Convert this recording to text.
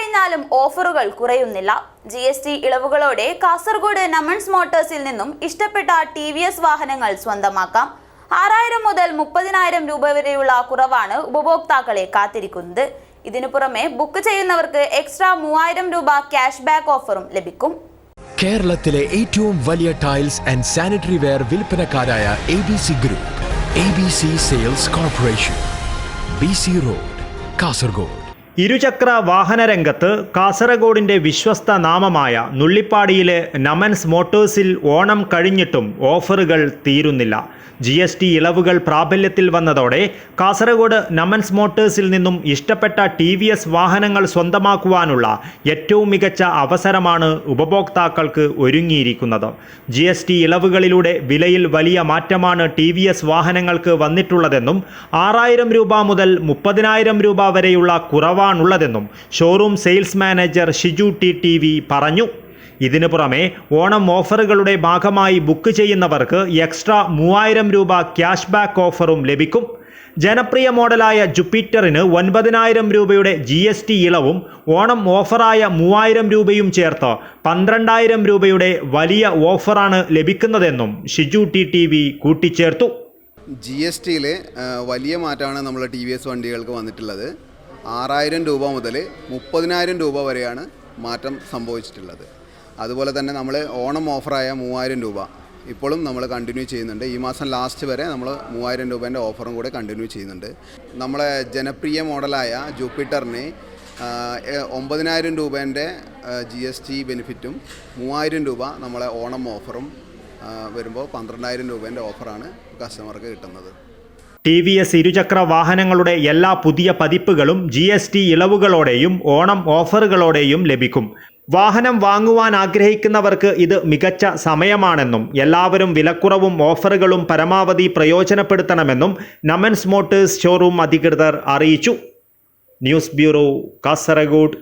കഴിഞ്ഞാലും ഓഫറുകൾ കുറയുന്നില്ല. ജി എസ് ടി ഇളവുകളോടെ കാസർഗോഡ് നമൺസ് മോട്ടോഴ്സിൽ നിന്നും ഇഷ്ടപ്പെട്ട ടി വി എസ് വാഹനങ്ങൾ സ്വന്തമാക്കാം. ആറായിരം മുതൽ മുപ്പതിനായിരം രൂപ വരെയുള്ള കുറവാണ് ഉപഭോക്താക്കളെ കാത്തിരിക്കുന്നത്. ഇതിനു പുറമെ ബുക്ക് ചെയ്യുന്നവർക്ക് എക്സ്ട്രാ മൂവായിരം രൂപ ക്യാഷ് ബാക്ക് ഓഫറും ലഭിക്കും. കേരളത്തിലെ ഏറ്റവും വലിയ tiles and sanitary ware വിൽപ്പനക്കാരായ A B C group A B C sales corporation B C road Kasaragod. ഇരുചക്ര വാഹനരംഗത്ത് കാസർഗോഡിന്റെ വിശ്വസ്ത നാമമായ നുള്ളിപ്പാടിയിലെ നമൻസ് മോട്ടോഴ്സിൽ ഓണം കഴിഞ്ഞിട്ടും ഓഫറുകൾ തീരുന്നില്ല. ജി എസ് ടി ഇളവുകൾ പ്രാബല്യത്തിൽ വന്നതോടെ കാസർഗോഡ് നമൻസ് മോട്ടോഴ്സിൽ നിന്നും ഇഷ്ടപ്പെട്ട ടി വി എസ് വാഹനങ്ങൾ സ്വന്തമാക്കുവാനുള്ള ഏറ്റവും മികച്ച അവസരമാണ് ഉപഭോക്താക്കൾക്ക് ഒരുങ്ങിയിരിക്കുന്നത്. ജി എസ് ടി ഇളവുകളിലൂടെ വിലയിൽ വലിയ മാറ്റമാണ് ടി വി എസ് വാഹനങ്ങൾക്ക് വന്നിട്ടുള്ളതെന്നും ആറായിരം രൂപ മുതൽ മുപ്പതിനായിരം രൂപ വരെയുള്ള കുറവാണുള്ളതെന്നും showroom sales manager Shiju T T V പറഞ്ഞു. ഇതിനു പുറമെ ഓണം ഓഫറുകളുടെ ഭാഗമായി ബുക്ക് ചെയ്യുന്നവർക്ക് എക്സ്ട്രാ മൂവായിരം രൂപ ക്യാഷ് ബാക്ക് ഓഫറും ലഭിക്കും. ജനപ്രിയ മോഡലായ ജുപ്പിറ്ററിന് ഒൻപതിനായിരം രൂപയുടെ ജി എസ് ടി ഇളവും ഓണം ഓഫറായ മൂവായിരം രൂപയും ചേർത്ത് പന്ത്രണ്ടായിരം രൂപയുടെ വലിയ ഓഫറാണ് ലഭിക്കുന്നതെന്നും ഷിജു ടി ടി വി കൂട്ടിച്ചേർത്തു ജി എസ് ടിയിൽ വലിയ മാറ്റമാണ് നമ്മൾ ടി വി എസ് വണ്ടികൾക്ക് വന്നിട്ടുള്ളത്. ആറായിരം രൂപ മുതൽ മുപ്പതിനായിരം രൂപ വരെയാണ് മാറ്റം സംഭവിച്ചിട്ടുള്ളത്. അതുപോലെ തന്നെ നമ്മൾ ഓണം ഓഫറായ മൂവായിരം രൂപ ഇപ്പോഴും നമ്മൾ കണ്ടിന്യൂ ചെയ്യുന്നുണ്ട്. ഈ മാസം ലാസ്റ്റ് വരെ നമ്മൾ മൂവായിരം രൂപേന്റെ ഓഫറും കൂടെ കണ്ടിന്യൂ ചെയ്യുന്നുണ്ട്. നമ്മളെ ജനപ്രിയ മോഡലായ ജൂപ്പിറ്ററിന് ഒമ്പതിനായിരം രൂപേന്റെ ജി എസ് ടി ബെനിഫിറ്റും മൂവായിരം രൂപ നമ്മളെ ഓണം ഓഫറും വരുമ്പോൾ പന്ത്രണ്ടായിരം രൂപേന്റെ ഓഫറാണ് കസ്റ്റമർക്ക് കിട്ടുന്നത്. ടി വി എസ് ഇരുചക്ര വാഹനങ്ങളുടെ എല്ലാ പുതിയ പതിപ്പുകളും ജി എസ് ടി ഇളവുകളോടെയും ഓണം ഓഫറുകളോടെയും ലഭിക്കും. വാഹനം വാങ്ങുവാൻ ആഗ്രഹിക്കുന്നവർക്ക് ഇത് മികച്ച സമയമാണെന്നും എല്ലാവരും വിലക്കുറവും ഓഫറുകളും പരമാവധി പ്രയോജനപ്പെടുത്തണമെന്നും നമൻസ് മോട്ടേഴ്സ് ഷോറൂം അധികൃതർ അറിയിച്ചു. News bureau Kasaragod.